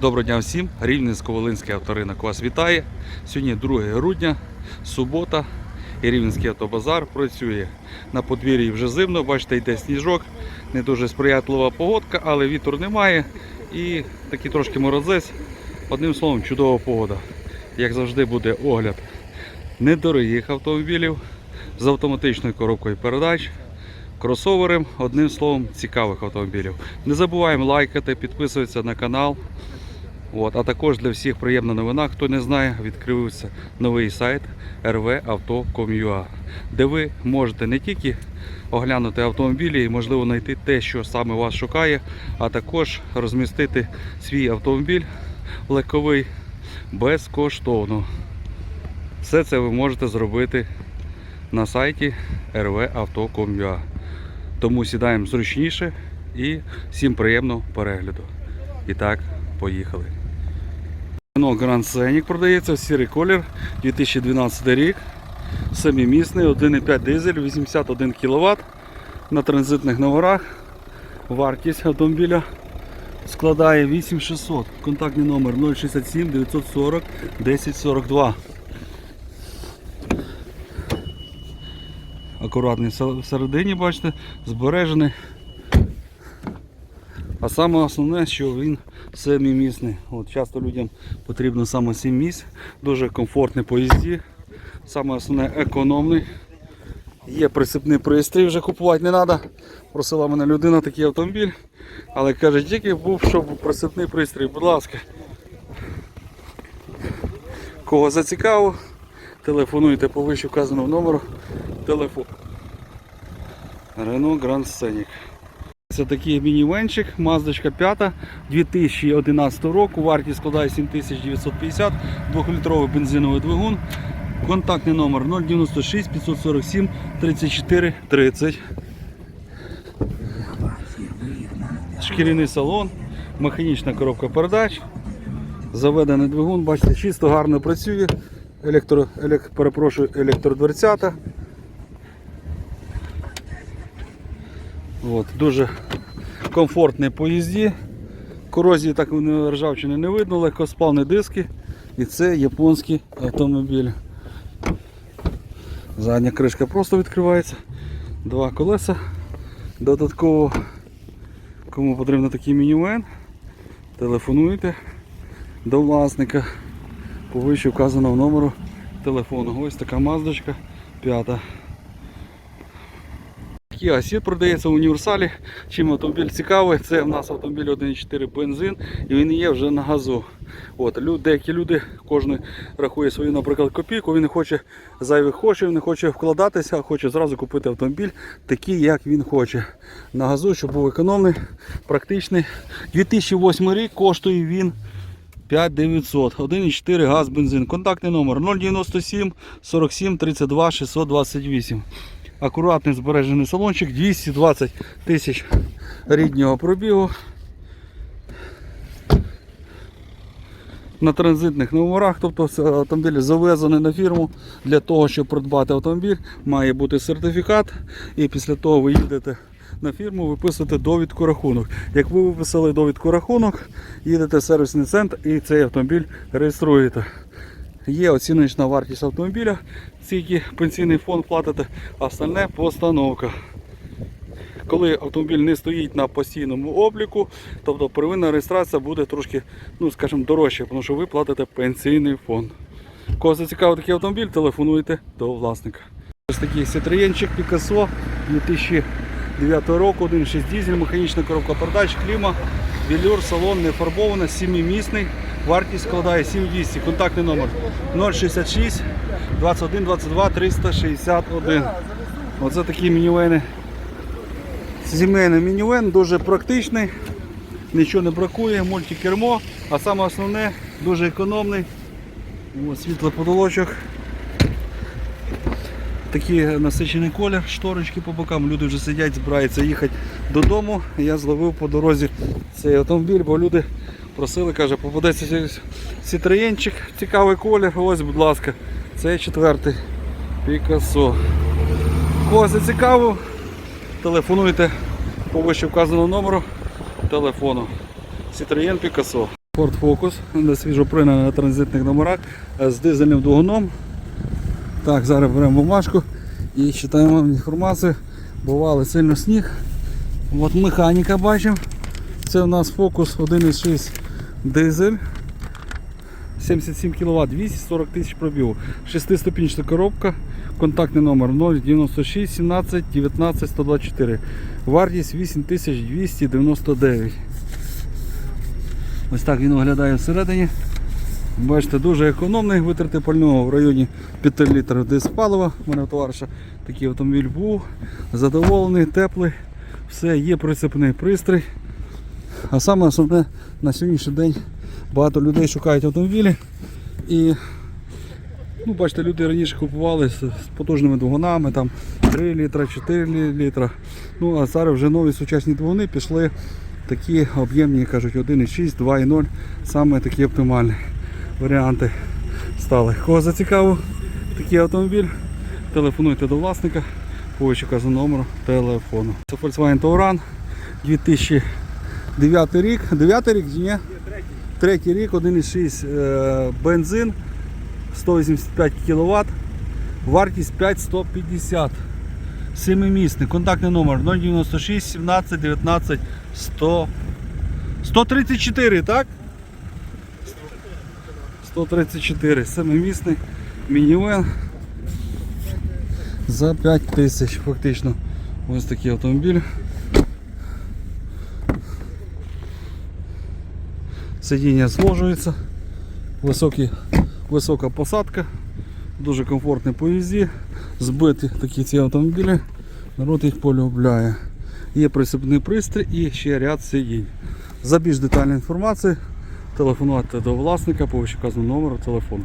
Доброго дня всім! Рівненсько-Волинський авторинок вас вітає. Сьогодні 2 грудня, субота. І Рівненський автобазар працює. На подвір'ї вже зимно, бачите, йде сніжок, не дуже сприятлива погодка, але вітру немає. І такий трошки морозець. Одним словом, чудова погода. Як завжди, буде огляд недорогих автомобілів з автоматичною коробкою передач, кросовером, одним словом, цікавих автомобілів. Не забуваємо лайкати, підписуватися на канал. От, а також для всіх приємна новина, хто не знає, відкрився новий сайт rvauto.com.ua, де ви можете не тільки оглянути автомобілі і можливо знайти те, що саме вас шукає, а також розмістити свій автомобіль легковий безкоштовно. Все це ви можете зробити на сайті rvauto.com.ua. Тому сідаємо зручніше і всім приємного перегляду. І так, поїхали. Renault Grand Scenic продається сірий колір 2012 рік. Семимісний, 1,5 дизель, 81 кВт на транзитних номерах. Вартість автомобіля складає 8600. Контактний номер 067 940 1042. Акуратний всередині, бачите, збережений. Саме основне, що він семимісний. От часто людям потрібно саме 7 місць, дуже комфортний по їзді. Саме основне економний. Є присипний пристрій, вже купувати не треба. Просила мене людина такий автомобіль. Але каже, тільки був, щоб присипний пристрій, будь ласка. Кого зацікавив, телефонуйте по вище вказаному номеру телефону. Renault Grand Scenic. Це такий мінівенчик, Маздочка 5 2011 року, вартість складає 7950, 2-літровий бензиновий двигун. Контактний номер 096 547 34 30. Шкіряний салон, механічна коробка передач. Заведений двигун, бачите, чисто гарно працює. Електро, елек, перепрошую, електродверцята. От, дуже комфортний по їзді. Корозії так ржавчини не видно, легкоспалні диски. І це японський автомобіль. Задня кришка просто відкривається. Два колеса. Додатково, кому потрібен такий мінівен, телефонуйте до власника по вище вказаного номеру телефону. Ось така маздочка п'ята. Kia Ceed продається в універсалі. Чим автомобіль цікавий, це в нас автомобіль 1.4 бензин і він є вже на газу. От, деякі люди, кожен рахує свою, наприклад, копійку, він хоче зайвих коштів, не хоче вкладатися, а хоче зразу купити автомобіль такий, як він хоче. На газу, щоб був економний, практичний. 2008 рік коштує він 5900. 1,4 газ бензин. Контактний номер 097 47 32 628. Акуратний збережений салончик, 220 тисяч ріднього пробігу. На транзитних номерах, тобто автомобіль завезений на фірму. Для того, щоб придбати автомобіль, має бути сертифікат. І після того ви їдете на фірму, виписуєте довідку рахунок. Як ви виписали довідку рахунок, їдете в сервісний центр і цей автомобіль реєструєте. Є оціночна вартість автомобіля, скільки пенсійний фонд платите, а остальне постановка. Коли автомобіль не стоїть на постійному обліку, тобто первинна реєстрація буде трошки, ну скажімо, дорожче, тому що ви платите пенсійний фонд. Кого зацікавив такий автомобіль, телефонуйте до власника. Ось такий Citroenчик Picasso 2009 року, 1.6 дизель, механічна коробка передач, кліма, велюр, салон не фарбований, 7-місний. Вартість складає 7200. Контактний номер 066 21 22 361. Оце такі мінівени. Сімейний мінівен, дуже практичний, нічого не бракує, мультикермо, а саме основне дуже економний. Ось світлий потолочок. Такий насичений колір, шторочки по бокам, люди вже сидять, збираються їхати додому. Я зловив по дорозі цей автомобіль, бо люди просили, каже, попадеться сітроєнчик, цікавий колір, ось, будь ласка, це четвертий Пікасо. Кого зацікавив, телефонуйте по вище вказаному номеру телефону. Citroen Picasso. Ford Focus, на свіжопринений на транзитних номерах е, з дизельним двигуном. Так, зараз беремо бумажку і читаємо інформацію. Бували сильно сніг. От механіка бачимо. Це у нас Focus 1.6 дизель. 77 кВт, 240 тисяч пробігу. Шестиступінчата коробка. Контактний номер 096 17 19 124. Вартість 8299. Ось так він виглядає всередині. Бачите, дуже економний витрати пального в районі 5 літрів диспалива. У мене товариша такий автомобіль був. Задоволений, теплий. Все, є прицепний пристрій. А саме основне на сьогоднішній день багато людей шукають автомобілі. І ну, бачите, люди раніше купували з, потужними двигунами, там 3 літра, 4 літра. Ну а зараз вже нові сучасні двигуни пішли такі об'ємні, кажуть, 1,6, 2,0, саме такі оптимальні варіанти стали. Кого зацікавив такий автомобіль, телефонуйте до власника по вказаному номеру телефону. Це Volkswagen Touran 2009 рік. 9 рік чи ні? Третій рік, 1,6 е, бензин, 185 кВт, вартість 5150. Семимісний. Контактний номер 096 17 19 100 134, так? 134. Семимісний мінівен за 5 тисяч фактично. Ось такий автомобіль. Сидіння зложується, високі, висока посадка, дуже комфортні по їзді, збиті такі ці автомобілі, народ їх полюбляє. Є присипний пристрій і ще ряд сидінь. За більш детальною інформацією телефонувати до власника по вищеказаному номеру телефону.